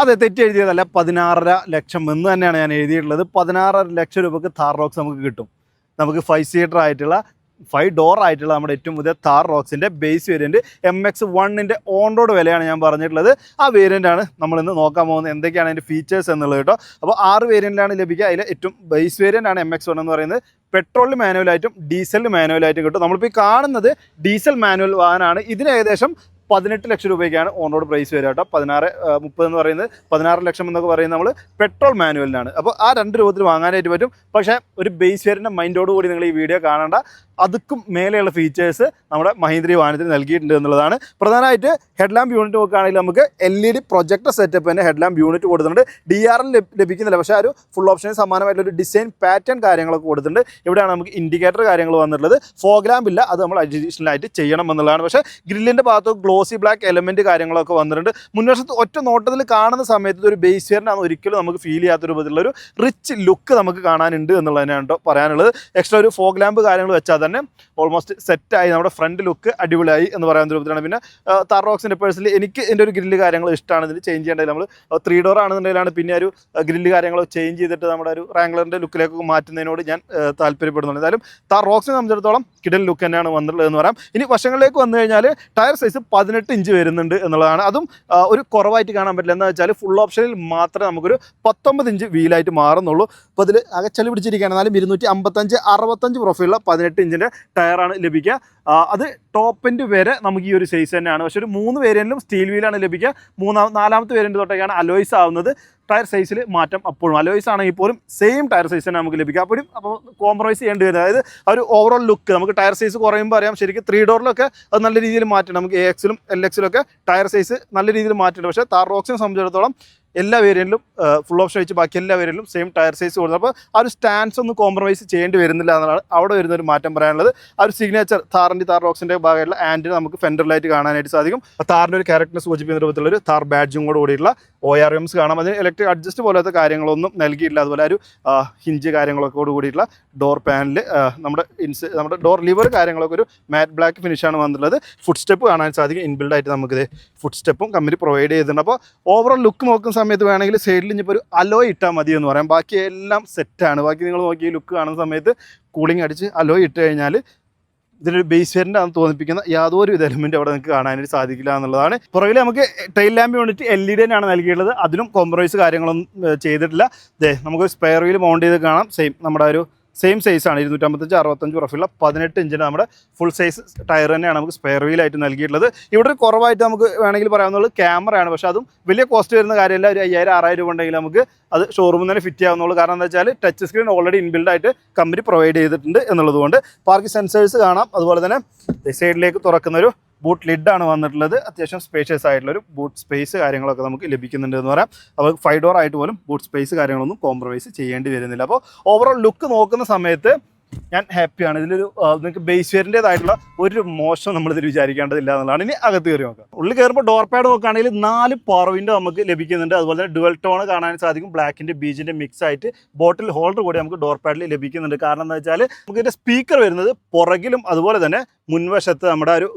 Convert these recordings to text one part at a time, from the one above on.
അതെ തെറ്റി എഴുതിയതല്ല പതിനാറര ലക്ഷം എന്ന് തന്നെയാണ് ഞാൻ എഴുതിയിട്ടുള്ളത്. പതിനാറര ലക്ഷം രൂപക്ക് താർ റോക്സ് നമുക്ക് കിട്ടും. നമുക്ക് ഫൈവ് സീറ്റർ ആയിട്ടുള്ള ഫൈവ് ഡോർ ആയിട്ടുള്ള നമ്മുടെ ഏറ്റവും പുതിയ താർ റോക്സിന്റെ ബേസ് വേരിയന്റ് എം എക്സ് വണ്ണിന്റെ ഓൺ റോഡ് വിലയാണ് ഞാൻ പറഞ്ഞിട്ടുള്ളത്. ആ വേരിയന്റ് ആണ് നമ്മളിന്ന് നോക്കാൻ പോകുന്നത്. എന്തൊക്കെയാണ് അതിന്റെ ഫീച്ചേഴ്സ് എന്നുള്ളത് കേട്ടോ. അപ്പോൾ ആറ് വേരിയന്റിലാണ് ലഭിക്കുക. അതിൽ ഏറ്റവും ബേസ് വേരിയന്റ് ആണ് എം എക്സ് വൺ എന്ന് പറയുന്നത്. പെട്രോളിൽ മാനുവലായിട്ടും ഡീസലിൽ മാനുവലായിട്ടും കിട്ടും. നമ്മളിപ്പോൾ ഈ കാണുന്നത് ഡീസൽ മാനുവൽ വാഹനമാണ്. ഇതിന് ഏകദേശം പതിനെട്ട് ലക്ഷം രൂപയ്ക്കാണ് ഓൺ റോഡ് പ്രൈസ് വരിക കേട്ടോ. പതിനാറ് മുപ്പത് എന്ന് പറയുന്നത് പതിനാറ് ലക്ഷം എന്നൊക്കെ പറയുന്നത് നമ്മൾ പെട്രോൾ മാനുവലിനാണ് അപ്പോൾ ആ രണ്ട് രൂപത്തിൽ വാങ്ങാനായിട്ട് പറ്റും. പക്ഷേ ഒരു ബേസ് വേരിന്റെ മൈൻഡോട് കൂടി നിങ്ങൾ ഈ വീഡിയോ കാണേണ്ട. അതുക്കും മേലെയുള്ള ഫീച്ചേഴ്സ് നമ്മുടെ മഹീന്ദ്രി വാഹനത്തിന് നൽകിയിട്ടുണ്ട് എന്നുള്ളതാണ്. പ്രധാനമായിട്ട് ഹെഡ് ലാമ്പ് യൂണിറ്റ് നോക്കുകയാണെങ്കിൽ നമുക്ക് L E D projector setup തന്നെ യൂണിറ്റ് കൊടുത്തിട്ടുണ്ട്. ഡി ആർ എൽ ലഭിക്കുന്നില്ല. പക്ഷേ ഒരു ഫുൾ ഓപ്ഷന് സമാനമായിട്ടുള്ള ഒരു ഡിസൈൻ പാറ്റേൺ കാര്യങ്ങളൊക്കെ കൊടുത്തിട്ടുണ്ട്. ഇവിടെയാണ് നമുക്ക് ഇൻഡിക്കേറ്റർ കാര്യങ്ങൾ വന്നിട്ടുള്ളത്. ഫോഗ് ലാമ്പ് ഇല്ല. അത് നമ്മൾ അഡീഷണൽ ആയിട്ട് ചെയ്യണം എന്നുള്ളതാണ്. പക്ഷേ ഗ്രില്ലിന്റെ ഭാഗത്ത് ഗ്ലോസി ബ്ലാക്ക് എലമെന്റ് കാര്യങ്ങളൊക്കെ വന്നിട്ടുണ്ട്. മുൻവശത്ത് ഒറ്റ നോട്ടത്തിൽ കാണുന്ന സമയത്ത് ഒരു ബേസ് വെയറിനാണ് ഒരിക്കലും നമുക്ക് ഫീൽ ചെയ്യാത്ത രൂപത്തിലുള്ള ഒരു റിച്ച് ലുക്ക് നമുക്ക് കാണാനുണ്ട് എന്നുള്ളതിനാണ് കേട്ടോ പറയാനുള്ളത്. എക്സ്ട്രാ ഒരു ഫോഗ് ലാമ്പ് കാര്യങ്ങൾ വെച്ചാൽ തന്നെ ഓൾമോസ്റ്റ് സെറ്റായി നമ്മുടെ ഫ്രണ്ട് ലുക്ക് അടിപൊളിയായി എന്ന് പറയുന്ന രൂപത്തിലാണ്. പിന്നെ താറോക്സിന്റെ പേഴ്സണലി എനിക്ക് എന്റെ ഒരു ഗ്രില്ല് കാര്യങ്ങൾ ഇഷ്ടമാണ് ഇതിന് ചേഞ്ച് ചെയ്യേണ്ടത് നമ്മൾ ത്രീ ഡോർ ആണെന്നുണ്ടെങ്കിലാണ് പിന്നെ ഒരു ഗ്രില്ല് കാര്യങ്ങൾ ചേഞ്ച് ചെയ്തിട്ട് നമ്മുടെ ഒരു റാംഗ്ലറിന്റെ ലുക്കിലേക്ക് മാറ്റുന്നതിനോട് ഞാൻ താല്പര്യപ്പെടുന്നുണ്ട്. എന്തായാലും താർ റോക്സിനെ സംബന്ധിച്ചിടത്തോളം കിടൽ ലുക്ക് തന്നെയാണ് വന്നിട്ടുള്ളത് എന്ന് പറയാം. ഇനി വശങ്ങളിലേക്ക് വന്നു കഴിഞ്ഞാൽ ടയർ സൈസ് പതിനെട്ട് ഇഞ്ച് വരുന്നുണ്ട് എന്നുള്ളതാണ്. അതും ഒരു കുറവായിട്ട് കാണാൻ പറ്റില്ല. എന്താ വെച്ചാൽ ഫുൾ ഓപ്ഷനിൽ മാത്രമേ നമുക്കൊരു പത്തൊമ്പത് ഇഞ്ച് വീലായിട്ട് മാറുന്നുള്ളൂ. അപ്പോൾ അതിൽ അകച്ചലി പിടിച്ചിരിക്കുകയാണ്. എന്നാലും ഇരുന്നൂറ്റി അമ്പത്തഞ്ച് അറുപത്തഞ്ച് പ്രൊഫൈലുള്ള പതിനെട്ട് ഇഞ്ചിന്റെ ടയറാണ് ലഭിക്കുക. അത് ടോപ്പ് എൻഡ് വരെ നമുക്ക് ഈ ഒരു സൈസ് തന്നെയാണ്. പക്ഷേ ഒരു മൂന്ന് വേരിയന്റിലും സ്റ്റീൽ വീലാണ് ലഭിക്കുക. മൂന്നാം നാലാമത്തെ വേരിയന്റ് തൊട്ടൊക്കെയാണ് അലോയ്സ് ആവുന്നത്. ടയർ സൈസിൽ മാറ്റം അപ്പോഴും. അലോയ്സ് ആണെങ്കിൽ പോലും സെയിം ടയർ സൈസ് തന്നെ നമുക്ക് ലഭിക്കും. അപ്പോഴും അപ്പോൾ കോംപ്രമൈസ് ചെയ്യേണ്ടി വരും. അതായത് ആ ഒരു ഓവറോൾ ലുക്ക് നമുക്ക് ടയർ സൈസ് കുറയുമ്പോൾ അറിയാം. ശരിക്കും ത്രീ ഡോറിലൊക്കെ അത് നല്ല രീതിയിൽ മാറ്റണം. നമുക്ക് എ എക്സിലും എൽ എക്സിലും ഒക്കെ ടയർ സൈസ് നല്ല രീതിയിൽ മാറ്റേണ്ടത് പക്ഷേ താർ റോക്സിനെ സംബന്ധിച്ചിടത്തോളം എല്ലാ വേരിയന്റിലും ഫുൾ ഓപ്ഷൻ വെച്ച് ബാക്കി എല്ലാ വേരിയന്റിലും സെയിം ടയർ സൈസ് കൊടുത്തു അപ്പോൾ ആ ഒരു സ്റ്റാൻഡ്സ് ഒന്നും കോംപ്രമൈസ് ചെയ്യേണ്ടി വരുന്നില്ല എന്നാണ് അവിടെ വരുന്ന ഒരു മാറ്റം പറയാനുള്ളത്. ആ ഒരു സിഗ്നേച്ചർ താറിന്റെ താർ റോക്സിന്റെ ഭാഗമായിട്ടുള്ള ആൻഡിന് നമുക്ക് ഫെൻഡറിലായിട്ട് കാണാനായിട്ട് സാധിക്കും. താറിന്റെ ഒരു ക്യാരക്ടറിനെ സൂചിപ്പിക്കുന്ന രൂപത്തിലുള്ള ഒരു താർ ബാഡ്ജും കൂടെ കൂടിയിട്ടുള്ള ഒ ആർ എംസ് കാണാം. അതിന് ഇലക്ട്രിക് അഡ്ജസ്റ്റ് പോലത്തെ കാര്യങ്ങളൊന്നും നൽകിയിട്ടില്ല. അതുപോലെ ഒരു ഹിഞ്ച് കാര്യങ്ങളൊക്കെ കൂടി കൂടിയിട്ടുള്ള ഡോർ പാനൽ നമ്മുടെ ഇൻസ് നമ്മുടെ ഡോർ ലിവർ കാര്യങ്ങളൊക്കെ ഒരു മാറ്റ് ബ്ലാക്ക് ഫിനിഷാണ് വന്നിട്ടുള്ളത്. ഫുഡ് സ്റ്റെപ്പ് കാണാൻ സാധിക്കും. ഇൻബിൽഡ് ആയിട്ട് നമുക്കിത് ഫുഡ് സ്റ്റെപ്പും കമ്പനി പ്രൊവൈഡ് ചെയ്തിട്ടുണ്ട്. അപ്പോൾ ഓവറോൾ ലുക്ക് നോക്കുന്ന സമയത്ത് വേണമെങ്കിൽ സൈഡിൽ ഇനിയിപ്പോൾ ഒരു അലോയ് ഇട്ടാൽ മതി എന്ന് പറയാം. ബാക്കി എല്ലാം സെറ്റാണ് ബാക്കി നിങ്ങൾ നോക്കി ലുക്ക് കാണുന്ന സമയത്ത് കൂളിംഗ് അടിച്ച് അലോയ് ഇട്ട് കഴിഞ്ഞാൽ ഇതിലൊരു ബേസ് വേരിന്റെ ആണെന്ന് തോന്നിപ്പിക്കുന്ന യാതൊരു വിധ എലിമെന്റ് അവിടെ നിങ്ങൾക്ക് കാണാനായിട്ട് സാധിക്കില്ല എന്നുള്ളതാണ്. പുറകിൽ നമുക്ക് tail lamp unit L E D തന്നെയാണ് നൽകിയിട്ടുള്ളത്. അതിനും കോംപ്രമൈസ് കാര്യങ്ങളൊന്നും ചെയ്തിട്ടില്ല. ദേ നമുക്ക് സ്പെയർ വീൽ മൗണ്ട് ചെയ്ത് കാണാം. സെയിം നമ്മുടെ ഒരു സെയിം സൈസാണ് ഇരുന്നൂറ്റമ്പത്തഞ്ച് അറുപത്തഞ്ച് പ്രൊഫിലുള്ള പതിനെട്ട് ഇഞ്ചിന്റെ നമ്മുടെ ഫുൾ സൈസ് ടയർ തന്നെയാണ് നമുക്ക് സ്പെയർ വീലായിട്ട് നൽകിയിട്ടുള്ളത്. ഇവിടെ ഒരു കുറവായിട്ട് നമുക്ക് വേണമെങ്കിൽ പറയാവുന്നത് ക്യാമറയാണ് പക്ഷേ അതും വലിയ കോസ്റ്റ് വരുന്ന കാര്യമല്ല. ഒരു അയ്യായിരം ആറായിരം രൂപ ഉണ്ടെങ്കിൽ നമുക്ക് അത് ഷോറൂമിൽ തന്നെ ഫിറ്റ് ചെയ്യാവുന്നുള്ളൂ കാരണം എന്താ വെച്ചാൽ ടച്ച് സ്ക്രീൻ ഓൾറെഡി ഇൻബിൽഡ് ആയിട്ട് കമ്പനി പ്രൊവൈഡ് ചെയ്തിട്ടുണ്ട് എന്നുള്ളതുകൊണ്ട്. പാർക്ക് സെൻസേഴ്സ് കാണാം. അതുപോലെ തന്നെ സൈഡിലേക്ക് തുറക്കുന്ന ഒരു ബൂട്ട് ലിഡാണ് വന്നിട്ടുള്ളത്. അത്യാവശ്യം സ്പേഷ്യസ് ആയിട്ടുള്ള ഒരു ബൂട്ട് സ്പേസ് കാര്യങ്ങളൊക്കെ നമുക്ക് ലഭിക്കുന്നുണ്ട് എന്ന് പറയാം. അപ്പോൾ ഫൈവ് ഡോർ ആയിട്ട് പോലും ബൂട്ട് സ്പേസ് കാര്യങ്ങളൊന്നും കോംപ്രമൈസ് ചെയ്യേണ്ടി വരുന്നില്ല. അപ്പോൾ ഓവറോൾ ലുക്ക് നോക്കുന്ന സമയത്ത് ഞാൻ ഹാപ്പിയാണ് ഇതിലൊരു നിങ്ങൾക്ക് ബേസ് വെയറിന്റെതായിട്ടുള്ള ഒരു മോശം നമ്മളിതിൽ വിചാരിക്കേണ്ടതില്ല എന്നുള്ളതാണ്. ഇനി അകത്ത് കയറി നോക്കാം. ഉള്ളിൽ കയറുമ്പോൾ ഡോർ പാഡ് നോക്കുകയാണെങ്കിൽ നാല് പവർ വിൻഡോ നമുക്ക് ലഭിക്കുന്നുണ്ട്. അതുപോലെ തന്നെ ഡുവൽ ടോൺ കാണാൻ സാധിക്കും. ബ്ലാക്കിന്റെ ബീജിന്റെ മിക്സ് ആയിട്ട് ബോട്ടിൽ ഹോൾഡർ കൂടി നമുക്ക് ഡോർ പാഡിൽ ലഭിക്കുന്നുണ്ട്. കാരണം എന്താ വെച്ചാൽ നമുക്കിതിന്റെ സ്പീക്കർ വരുന്നത് പുറകിലും അതുപോലെ തന്നെ മുൻവശത്ത് നമ്മുടെ ഒരു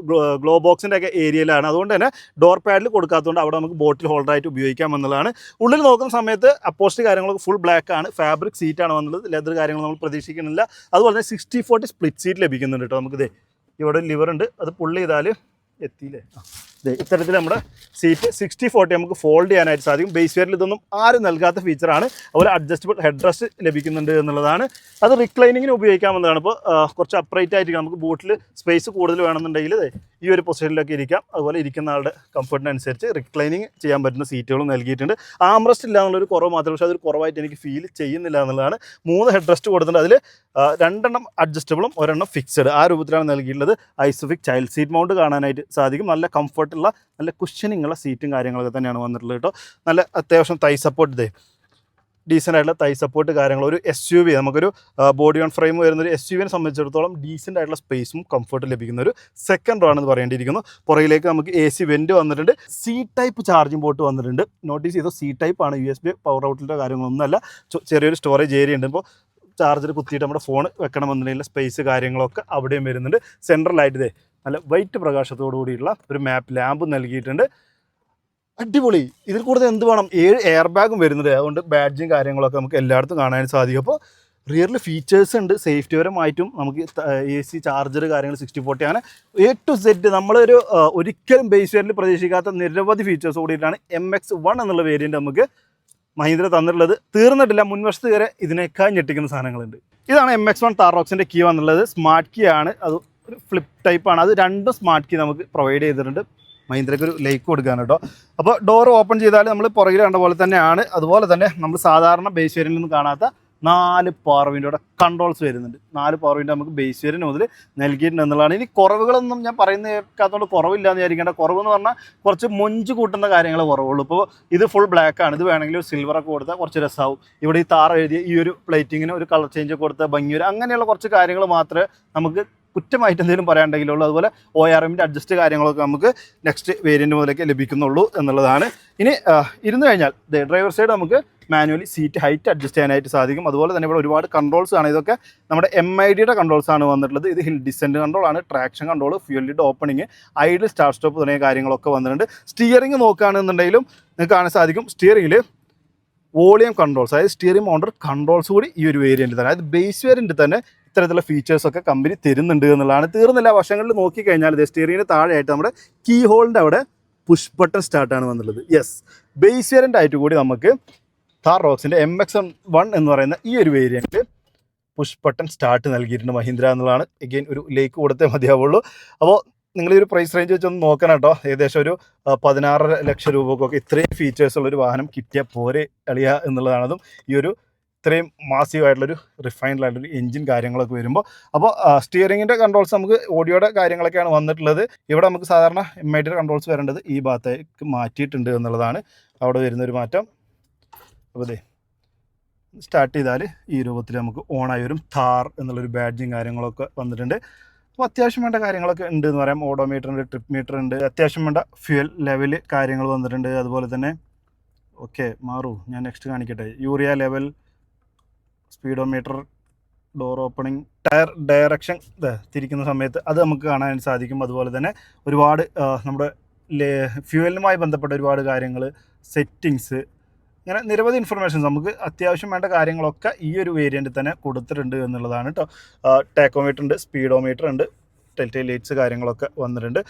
ഗ്ലോ ബോക്സിന്റെ ഒക്കെ ഏരിയയിലാണ്. അതുകൊണ്ട് തന്നെ ഡോർ പാഡിൽ കൊടുക്കാത്തതുകൊണ്ട് അവിടെ നമുക്ക് ബോട്ടിൽ ഹോൾഡറായിട്ട് ഉപയോഗിക്കാം എന്നുള്ളതാണ്. ഉള്ളിൽ നോക്കുന്ന സമയത്ത് അപ്പോസ്റ്റ് കാര്യങ്ങളൊക്കെ ഫുൾ ബ്ലാക്ക് ആണ്. ഫാബ്രിക് സീറ്റ് ആണ് വന്നത് ലെതർ കാര്യങ്ങൾ നമ്മൾ പ്രതീക്ഷിക്കുന്നില്ല. അതുപോലെ തന്നെ സിക്സ്റ്റി ഫോർട്ടി സ്പ്ലിറ്റ് സീറ്റ് ലഭിക്കുന്നുണ്ട് കേട്ടോ നമുക്ക് ദേ ഇവിടെ ലിവർ ഉണ്ട്. അത് പുള്ളി ചെയ്താൽ എത്തിയില്ലേ? ഇത്തരത്തിൽ നമ്മുടെ സീറ്റ് സിക്സ്റ്റി ഫോർട്ടി നമുക്ക് ഫോൾഡ് ചെയ്യാനായിട്ട് സാധിക്കും. ബേസ് വെയറിൽ ഇതൊന്നും ആരും നൽകാത്ത ഫീച്ചറാണ് അതുപോലെ അഡ്ജസ്റ്റബിൾ ഹെഡ് റെസ്റ്റ് ലഭിക്കുന്നുണ്ട് എന്നുള്ളതാണ്. അത് റിക്ലൈനിങ്ങിന് ഉപയോഗിക്കാമെന്നതാണ് ഇപ്പോൾ കുറച്ച് അപ്രൈറ്റ് ആയിട്ട് നമുക്ക് ബോട്ടിൽ സ്പേസ് കൂടുതൽ വേണമെന്നുണ്ടെങ്കിൽ ഈ ഒരു പൊസിഷനിലൊക്കെ ഇരിക്കാം. അതുപോലെ ഇരിക്കുന്ന ആളുടെ കംഫർട്ടിനനുസരിച്ച് റിക്ലൈനിങ് ചെയ്യാൻ പറ്റുന്ന സീറ്റുകളും നൽകിയിട്ടുണ്ട്. ആംറസ്റ്റ് ഇല്ല എന്നുള്ളൊരു കുറവ് മാത്രമേ പക്ഷേ അതൊരു കുറവായിട്ട് എനിക്ക് ഫീൽ ചെയ്യുന്നില്ല എന്നുള്ളതാണ്. മൂന്ന് ഹെഡ് റെസ്റ്റ് കൊടുത്തിട്ടുണ്ട്. അതിൽ രണ്ടെണ്ണം അഡ്ജസ്റ്റബിളും ഒരെണ്ണം ഫിക്സഡ് ആ രൂപത്തിലാണ് നൽകിയിട്ടുള്ളത്. ഐസോഫിക് ചൈൽഡ് സീറ്റ് മൗണ്ട് കാണാനായിട്ട് സാധിക്കും. നല്ല കംഫർട്ടുള്ള നല്ല കുഷ്യനിങ്ങുള്ള സീറ്റും കാര്യങ്ങളൊക്കെ തന്നെയാണ് വന്നിട്ടുള്ളത് കേട്ടോ. നല്ല അത്യാവശ്യം തൈ സപ്പോർട്ട് ഇതേ. ഡീസന്റ് ആയിട്ടുള്ള തൈ സപ്പോർട്ട് കാര്യങ്ങൾ ഒരു എസ് യു വി നമുക്കൊരു ബോഡി ഓൺ ഫ്രെയിം വരുന്ന ഒരു എസ് യു വിനെ സംബന്ധിച്ചിടത്തോളം ഡീസന്റ് ആയിട്ടുള്ള സ്പേസും കംഫർട്ടും ലഭിക്കുന്ന ഒരു സെക്കൻഡ് റോ ആണെന്ന് പറയേണ്ടിയിരിക്കുന്നു. പുറകിലേക്ക് നമുക്ക് എ സി വെന്റ് വന്നിട്ടുണ്ട്. സി ടൈപ്പ് ചാർജിംഗ് പോർട്ട് വന്നിട്ടുണ്ട്. നോട്ടീസ് ചെയ്തോ? സി ടൈപ്പ് ആണ് യു എസ് ബി പവർ ഔട്ടിലോ കാര്യങ്ങളൊന്നുമല്ല. ചെറിയൊരു സ്റ്റോറേജ് ഏരിയ ഉണ്ട്. ഇപ്പോൾ ചാർജർ കുത്തിയിട്ട് നമ്മുടെ ഫോൺ വെക്കണമെന്നുണ്ടെങ്കിൽ സ്പേസ് കാര്യങ്ങളൊക്കെ അവിടെയും വരുന്നുണ്ട്. സെൻട്രലായിട്ട് ഇതേ നല്ല വൈറ്റ് പ്രകാശത്തോടു കൂടിയുള്ള ഒരു മാപ്പ് ലാമ്പ് നൽകിയിട്ടുണ്ട്. അടിപൊളി. ഇതിൽ കൂടുതൽ എന്ത് വേണം? ഏഴ് എയർ ബാഗും വരുന്നുണ്ട് അതുകൊണ്ട് ബാഡ്ജും കാര്യങ്ങളൊക്കെ നമുക്ക് എല്ലായിടത്തും കാണാൻ സാധിക്കും. അപ്പോൾ റിയറിൽ ഫീച്ചേഴ്സ് ഉണ്ട്. സേഫ്റ്റി പരമായിട്ടും നമുക്ക് എ സി ചാർജർ കാര്യങ്ങൾ സിക്സ്റ്റി ഫോർട്ടി അങ്ങനെ എ ടു സെറ്റ് നമ്മളൊരു ഒരിക്കലും ബേസ് വേരിൽ പ്രതീക്ഷിക്കാത്ത നിരവധി ഫീച്ചേഴ്സ് കൂടിയിട്ടാണ് എം എക്സ് വൺ എന്നുള്ള വേരിയന്റ് നമുക്ക് മഹീന്ദ്ര തന്നിട്ടുള്ളത്. തീർന്നിട്ടില്ല. മുൻവശത്ത് വരെ ഇതിനേക്കാൾ ഞെട്ടിക്കുന്ന സാധനങ്ങളുണ്ട്. ഇതാണ് എം എക്സ് വൺ താറോക്സിന്റെ കീ വന്നുള്ളത് സ്മാർട്ട് കീ ആണ്. അത് ഒരു ഫ്ലിപ്പ് ടൈപ്പാണ് അത് രണ്ടും സ്മാർട്ട് കീ നമുക്ക് പ്രൊവൈഡ് ചെയ്തിട്ടുണ്ട്. മഹീന്ദ്രയ്ക്ക് ഒരു ലൈക്ക് കൊടുക്കാൻ കേട്ടോ അപ്പോൾ ഡോർ ഓപ്പൺ ചെയ്താൽ നമ്മൾ പുറകിൽ കണ്ട പോലെ തന്നെയാണ്. അതുപോലെ തന്നെ നമ്മൾ സാധാരണ ബേസ് വേരിയന്റിൽ നിന്ന് കാണാത്ത നാല് പവർ വിൻഡോയുടെ കൺട്രോൾസ് വരുന്നുണ്ട്. നാല് പവർ വിൻഡോ നമുക്ക് ബേസ് വേരിയന്റ് മുതൽ നൽകിയിട്ടുണ്ട് എന്നുള്ളതാണ്. ഇനി കുറവുകളൊന്നും ഞാൻ പറയുന്ന കേൾക്കാത്തതുകൊണ്ട് കുറവില്ല എന്ന് വിചാരിക്കേണ്ട. കുറവെന്ന് പറഞ്ഞാൽ കുറച്ച് മൊഞ്ച് കൂട്ടുന്ന കാര്യങ്ങൾ കുറവുള്ളൂ. ഇപ്പോൾ ഇത് ഫുൾ ബ്ലാക്ക് ആണ്. ഇത് വേണമെങ്കിൽ ഒരു സിൽവറൊക്കെ കൊടുത്താൽ കുറച്ച് രസമാവും ഇവിടെ ഈ താറ എഴുതിയ ഈ ഒരു പ്ലേറ്റിങ്ങിന് ഒരു കളർ ചേഞ്ച് കൊടുത്ത ഭംഗി വരും അങ്ങനെയുള്ള കുറച്ച് കാര്യങ്ങൾ മാത്രമേ നമുക്ക് കുറ്റമായിട്ട് എന്തെങ്കിലും പറയാനുണ്ടെങ്കിലുള്ളൂ. അതുപോലെ ഒ ആർ എമ്മിന്റെ അഡ്ജസ്റ്റ് കാര്യങ്ങളൊക്കെ നമുക്ക് നെക്സ്റ്റ് വേരിയന്റ് മുതലൊക്കെ ലഭിക്കുന്നുള്ളൂ എന്നുള്ളതാണ്. ഇനി ഇരുന്ന് കഴിഞ്ഞാൽ ഡ്രൈവർ സൈഡ് നമുക്ക് മാനുവലി സീറ്റ് ഹൈറ്റ് അഡ്ജസ്റ്റ് ചെയ്യാനായിട്ട് സാധിക്കും. അതുപോലെ തന്നെ ഇവിടെ ഒരുപാട് കൺട്രോൾസ് ആണ്. ഇതൊക്കെ നമ്മുടെ എം ഐ ഡിയുടെ കൺട്രോൾസ് ആണ് വന്നിട്ടുള്ളത്. ഇത് ഹിൽ ഡിസെന്റ് കൺട്രോൾ ആണ് traction control fuel lid opening idle start stop തുടങ്ങിയ കാര്യങ്ങളൊക്കെ വന്നിട്ടുണ്ട്. സ്റ്റിയറിംഗ് നോക്കുകയാണെന്നുണ്ടെങ്കിലും നിങ്ങൾക്ക് കാണാൻ സാധിക്കും. സ്റ്റിയറിംഗിൽ വോളിയം കൺട്രോൾസ് അതായത് സ്റ്റിയറിംഗ് മൗണ്ടർ കൺട്രോൾസ് കൂടി ഈ ഒരു വേരിയന്റ് തന്നെ. അതായത് ബേസ് വേരിയന്റ് തന്നെ ഇത്തരത്തിലുള്ള ഫീച്ചേഴ്സ് ഒക്കെ കമ്പനി തരുന്നുണ്ട് എന്നുള്ളതാണ്. തീർന്നില്ല വശങ്ങളിൽ നോക്കിക്കഴിഞ്ഞാൽ ഇത് സ്റ്റീറിങ്ങിന് താഴെയായിട്ട് നമ്മുടെ കീ ഹോളിന്റെ അവിടെ പുഷ് ബട്ടൺ സ്റ്റാർട്ടാണ് വന്നുള്ളത് യെസ് ബേസ് വേരിയന്റ് ആയിട്ട് കൂടി നമുക്ക് താർ റോക്സിന്റെ എം എക്സ് വൺ എന്ന് പറയുന്ന ഈ ഒരു വേരിയന്റ് പുഷ് ബട്ടൺ സ്റ്റാർട്ട് നൽകിയിട്ടുണ്ട് മഹീന്ദ്ര എന്നുള്ളതാണ്. എഗെയിൻ ഒരു ലേക്ക് കൊടുത്തേ മതിയാവുള്ളൂ. അപ്പോൾ നിങ്ങൾ ഈ ഒരു പ്രൈസ് റേഞ്ച് വെച്ചൊന്ന് നോക്കണം കേട്ടോ. ഏകദേശം ഒരു ആ, പതിനാറര ലക്ഷം രൂപക്കൊക്കെ ഇത്രയും ഫീച്ചേഴ്സ് ഉള്ള ഒരു വാഹനം കിട്ടിയാൽ പോരെ എളിയ എന്നുള്ളതാണ് അതും ഈ ഒരു ഇത്രയും മാസീവായിട്ടുള്ളൊരു റിഫൈൻഡ് ആയിട്ടുള്ള എഞ്ചിൻ കാര്യങ്ങളൊക്കെ വരുമ്പോൾ അപ്പോൾ സ്റ്റിയറിങ്ങിന്റെ കൺട്രോൾസ് നമുക്ക് ഓഡിയോയുടെ കാര്യങ്ങളൊക്കെയാണ് വന്നിട്ടുള്ളത്. ഇവിടെ നമുക്ക് സാധാരണ എം ഐ ഡിയുടെ കൺട്രോൾസ് വരേണ്ടത് ഈ ഭാഗത്തേക്ക് മാറ്റിയിട്ടുണ്ട് എന്നുള്ളതാണ് അവിടെ വരുന്നൊരു മാറ്റം. അപ്പോൾ അതെ സ്റ്റാർട്ട് ചെയ്താൽ ഈ രൂപത്തിൽ നമുക്ക് ഓണായി വരും. താർ എന്നുള്ളൊരു ബാഡ്ജും കാര്യങ്ങളൊക്കെ വന്നിട്ടുണ്ട്. അപ്പോൾ അത്യാവശ്യം വേണ്ട കാര്യങ്ങളൊക്കെ ഉണ്ട് എന്ന് പറയാം. ഓഡോമീറ്റർ ഉണ്ട് ട്രിപ്പ് മീറ്റർ ഉണ്ട് അത്യാവശ്യം വേണ്ട ഫ്യൂൽ ലെവൽ കാര്യങ്ങൾ വന്നിട്ടുണ്ട്. അതുപോലെ തന്നെ ഓക്കെ മാറൂ ഞാൻ നെക്സ്റ്റ് കാണിക്കട്ടെ. Urea level speedometer door opening tyre direction തിരിക്കുന്ന സമയത്ത് അത് നമുക്ക് കാണാൻ സാധിക്കും. അതുപോലെ തന്നെ ഒരുപാട് നമ്മുടെ ഫ്യൂവലുമായി ബന്ധപ്പെട്ട ഒരുപാട് കാര്യങ്ങൾ സെറ്റിങ്സ് ഇങ്ങനെ നിരവധി ഇൻഫർമേഷൻസ് നമുക്ക് അത്യാവശ്യം വേണ്ട കാര്യങ്ങളൊക്കെ ഈ ഒരു വേരിയന്റിൽ തന്നെ കൊടുത്തിട്ടുണ്ട് എന്നുള്ളതാണ് കേട്ടോ ടാക്കോമീറ്റർ ഉണ്ട് സ്പീഡോമീറ്റർ ഉണ്ട് ടെൽറ്റൈൽ ലൈറ്റ്സ് കാര്യങ്ങളൊക്കെ വന്നിട്ടുണ്ട്.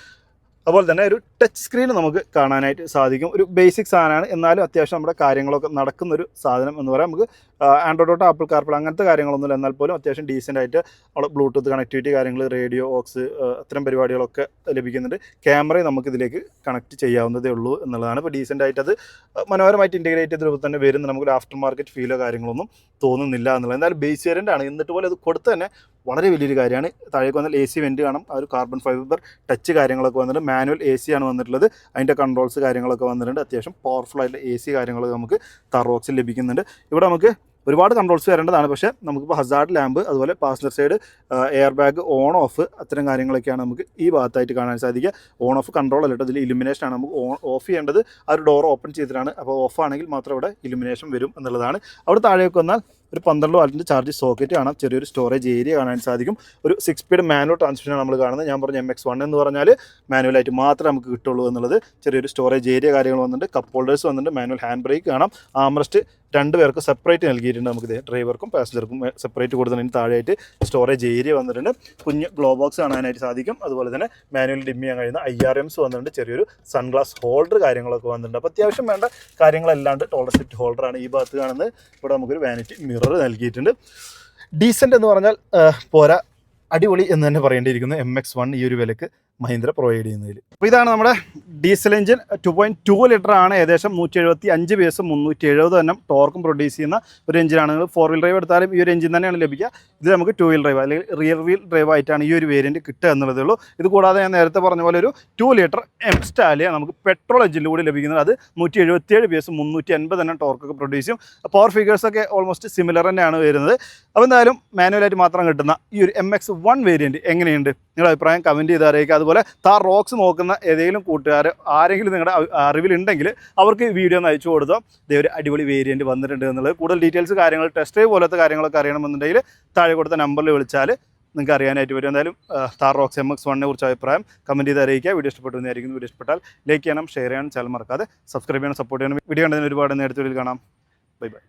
അതുപോലെ തന്നെ ഒരു ടച്ച് സ്ക്രീൻ നമുക്ക് കാണാനായിട്ട് സാധിക്കും. ഒരു ബേസിക് സാധനമാണ്. എന്നാലും അത്യാവശ്യം നമ്മുടെ കാര്യങ്ങളൊക്കെ നടക്കുന്ന ഒരു സാധനം എന്ന് പറയാം. നമുക്ക് ആൻഡ്രോയിഡ് തൊട്ട് ആപ്പിൾ കാർപ്പിൾ അങ്ങനത്തെ കാര്യങ്ങളൊന്നുമില്ല. എന്നാൽ പോലും അത്യാവശ്യം ഡീസന്റ് ആയിട്ട് നമ്മൾ ബ്ലൂടൂത്ത് കണക്ടിവിറ്റി കാര്യങ്ങൾ റേഡിയോ ഓക്സ് അത്തരം പരിപാടികളൊക്കെ ലഭിക്കുന്നുണ്ട്. ക്യാമറയും നമുക്ക് ഇതിലേക്ക് കണക്ട് ചെയ്യാവുന്നതേ ഉള്ളൂ എന്നുള്ളതാണ്. ഇപ്പോൾ ഡീസന്റ് ആയിട്ട് അത് മനോഹരമായിട്ട് ഇന്റഗ്രേറ്റ് ചെയ്ത രൂപത്തിൽ തന്നെ വരുന്ന നമുക്ക് ആഫ്റ്റർ മാർക്കറ്റ് ഫീലോ കാര്യങ്ങളൊന്നും തോന്നുന്നില്ല എന്നുള്ളത്. എന്തായാലും ബേസ് വേരിയന്റ് ആണ്. എന്നിട്ട് പോലെ അത് കൊടുത്ത് തന്നെ വളരെ വലിയൊരു കാര്യമാണ്. താഴേക്ക് വന്നാൽ എ സി വെന്റ് കാണാം. ആ ഒരു കാർബൺ ഫൈബർ ടച്ച് കാര്യങ്ങളൊക്കെ വന്നിട്ട് മാനുവൽ എ സി ആണ് വന്നിട്ടുള്ളത്. അതിന്റെ കൺട്രോൾസ് കാര്യങ്ങളൊക്കെ വന്നിട്ടുണ്ട്. അത്യാവശ്യം പവർഫുൾ ആയിട്ടുള്ള എ സി കാര്യങ്ങളൊക്കെ നമുക്ക് തറോക്സിൽ ലഭിക്കുന്നുണ്ട്. ഇവിടെ നമുക്ക് ഒരുപാട് കൺട്രോൾസ് വരേണ്ടതാണ്. പക്ഷേ നമുക്കിപ്പോൾ ഹസാർഡ് ലാമ്പ് അതുപോലെ passenger side air bag on off അത്തരം കാര്യങ്ങളൊക്കെയാണ് നമുക്ക് ഈ ഭാഗത്തായിട്ട് കാണാൻ സാധിക്കുക. ഓൺ ഓഫ് കൺട്രോൾ അല്ല കേട്ടോ ഇലുമിനേഷൻ ആണ് നമുക്ക് ഓൺ ഓഫ് ചെയ്യേണ്ടത്. ആ ഒരു ഡോർ ഓപ്പൺ ചെയ്തിട്ടാണ്. അപ്പോൾ ഓഫ് ആണെങ്കിൽ മാത്രം ഇവിടെ ഇലുമിനേഷൻ വരും എന്നുള്ളതാണ്. അവിടെ താഴേക്ക് വന്നാൽ ഒരു പന്ത്രണ്ട് വാട്ടിന്റെ ചാർജ് സോക്കറ്റ് കാണാം. ചെറിയൊരു സ്റ്റോറേജ് ഏരിയ കാണാൻ സാധിക്കും. ഒരു സിക്സ് സ്പീഡ് മാനുവൽ ട്രാൻസ്മിഷൻ നമ്മൾ കാണുന്നത്. ഞാൻ പറഞ്ഞ എം എക്സ് വൺ എന്ന് പറഞ്ഞാൽ മാനുവലായിട്ട് മാത്രമേ നമുക്ക് കിട്ടുള്ളൂ എന്നുള്ളത്. ചെറിയൊരു സ്റ്റോറേജ് ഏരിയ കാര്യങ്ങൾ വന്നിട്ടുണ്ട്. കപ്പ് ഹോൾഡേഴ്സ് വന്നിട്ടുണ്ട്. മാനുവൽ ഹാൻഡ് ബ്രേക്ക് കാണാം. ആംറസ്റ്റ് രണ്ട് പേർക്ക് സെപ്പറേറ്റ് നൽകിയിട്ടുണ്ട് നമുക്ക് ഡ്രൈവർക്കും പാസഞ്ചർക്കും സെപ്പറേറ്റ് കൊടുത്തതിന് താഴെയായിട്ട് സ്റ്റോറേജ് ഏരിയ വന്നിട്ടുണ്ട്. കുഞ്ഞ് ഗ്ലോ ബോക്സ് കാണാനായിട്ട് സാധിക്കും. അതുപോലെ തന്നെ മാനുവൽ ഡിം ചെയ്യാൻ കഴിയുന്ന ഐ ആർ എംസ് വന്നിട്ടുണ്ട്. ചെറിയൊരു സൺഗ്ലാസ് ഹോൾഡർ കാര്യങ്ങളൊക്കെ വന്നിട്ടുണ്ട്. അപ്പോൾ അത്യാവശ്യം വേണ്ട കാര്യങ്ങളല്ലാണ്ട് ടോളർ സെറ്റ് ഹോൾഡറാണ് ഈ ഭാഗത്ത് കാണുന്നത്. ഇവിടെ നമുക്കൊരു വാനിറ്റി മിറർ നൽകിയിട്ടുണ്ട്. ഡീസന്റ് എന്ന് പറഞ്ഞാൽ പോരാ. അടിപൊളി എന്ന് തന്നെ പറയേണ്ടിയിരിക്കുന്നു എം എക്സ് വൺ ഈ ഒരു വിലക്ക്. മഹീന്ദ്ര പ്രൊവൈഡ് ചെയ്യുന്നതിൽ. അപ്പോൾ ഇതാണ് നമ്മുടെ diesel engine two point two litre ആണ് ഏകദേശം നൂറ്റി എഴുപത്തി അഞ്ച് പി എസ് മുന്നൂറ്റി എഴുപത് തന്നെ ടോർക്കും പ്രൊഡ്യൂസ് ചെയ്യുന്ന ഒരു എഞ്ചിനാണ് നിങ്ങൾ ഫോർ വീൽ ഡ്രൈവ് എടുത്താലും ഈ ഒരു എഞ്ചിൻ തന്നെയാണ് ലഭിക്കുക. ഇത് നമുക്ക് ടു വീൽ ഡ്രൈവ് അല്ലെങ്കിൽ റിയർ വീൽ ഡ്രൈവ് ആയിട്ടാണ് ഈ ഒരു വേരിയന്റ് കിട്ടുക എന്നുള്ളതേ ഉള്ളൂ. ഇത് കൂടാതെ ഞാൻ നേരത്തെ പറഞ്ഞ പോലെ ഒരു ടു ലിറ്റർ എം സ്റ്റാലിയ നമുക്ക് പെട്രോൾ എഞ്ചിനിലൂടെ ലഭിക്കുന്നത്. അത് നൂറ്റി എഴുപത്തിയേഴ് പി എസ് മുന്നൂറ്റി അൻപത് തന്നെ ടോർക്കൊക്കെ പ്രൊഡ്യൂസ് ചെയ്യും പവർ ഫിഗേഴ്സൊക്കെ ഓൾമോസ്റ്റ് സിമിലർ തന്നെയാണ് വരുന്നത്. അപ്പോൾ എന്തായാലും മാനുവലായിട്ട് മാത്രം കിട്ടുന്ന ഈ ഒരു എം എക്സ് വൺ വേരിയന്റ് എങ്ങനെയുണ്ട്? നിങ്ങളുടെ അഭിപ്രായം കമന്റ് ചെയ്ത് അറിയിക്കുക. അതുപോലെ താർ റോക്സ് നോക്കുന്ന ഏതെങ്കിലും കൂട്ടുകാർ ആരെങ്കിലും നിങ്ങളുടെ അറിവിലുണ്ടെങ്കിൽ അവർക്ക് വീഡിയോ ഒന്ന് അയച്ചു കൊടുത്തോ. ഇതേ ഒരു അടിപൊളി വേരിയന്റ് വന്നിട്ടുണ്ട് എന്നുള്ളത്. കൂടുതൽ ഡീറ്റെയിൽസ് കാര്യങ്ങൾ ടെസ്റ്റ് ഡ്രൈവ് പോലത്തെ കാര്യങ്ങളൊക്കെ അറിയണമെന്നുണ്ടെങ്കിൽ താഴെ കൊടുത്ത നമ്പറിൽ വിളിച്ചാൽ നിങ്ങൾക്ക് അറിയാനായിട്ട് വരും എന്തായാലും താർ റോക്സ് എം എക്സ് വണ്ണിനെ കുറിച്ച് അഭിപ്രായം കമന്റ് ചെയ്ത് അറിയിക്കുക. വീഡിയോ ഇഷ്ടപ്പെട്ടു എന്നായിരിക്കും വീഡിയോ ഇഷ്ടപ്പെട്ടാൽ ലൈക്ക് ചെയ്യണം ഷെയർ ചെയ്യണം ചാനൽ മറക്കാതെ സബ്സ്ക്രൈബ് ചെയ്യണം സപ്പോർട്ട് ചെയ്യണം. വീഡിയോ കണ്ടതിന് ഒരുപാട് നേരത്തെ കാണാം. Bye bye